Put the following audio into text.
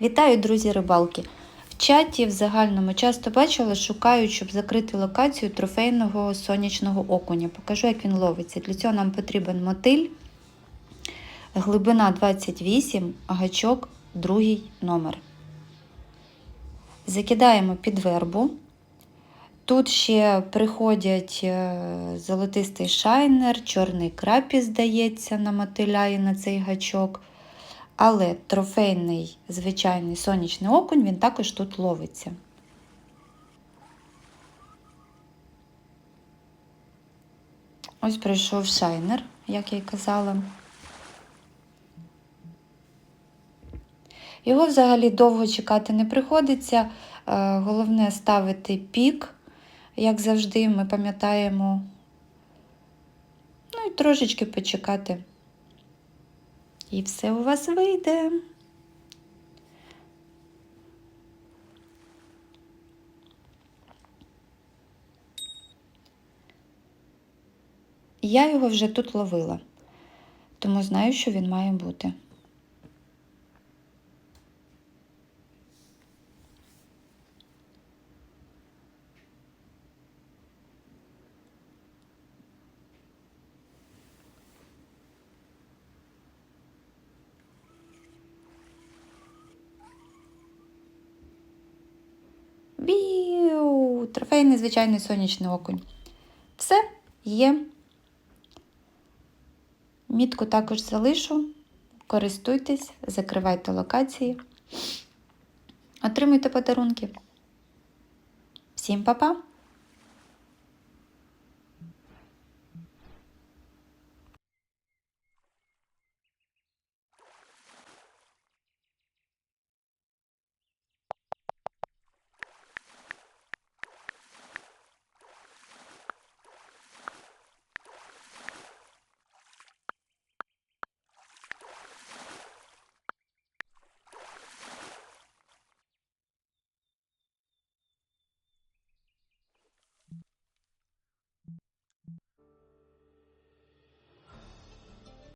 Вітаю, друзі рибалки! В чаті в загальному часто бачила, шукають, щоб закрити локацію трофейного сонячного окуня. Покажу, як він ловиться. Для цього нам потрібен мотиль, глибина 28, гачок, другий номер. Закидаємо під вербу. Тут ще приходять е, золотистий шайнер, чорний крапі, здається, на мотиля і на цей гачок. Але трофейний звичайний сонячний окунь, він також тут ловиться. Ось прийшов шайнер, як я й казала. Його взагалі довго чекати не приходиться. Е, Головне ставити пік, як завжди, ми пам'ятаємо. Ну і трошечки почекати. І все у вас вийде. Я його вже тут ловила, тому знаю, що він має бути. Біу! Трофейний звичайний сонячний окунь. Все, є. Мітку також залишу. Користуйтесь, закривайте локації. Отримуйте подарунки. Всім па-па!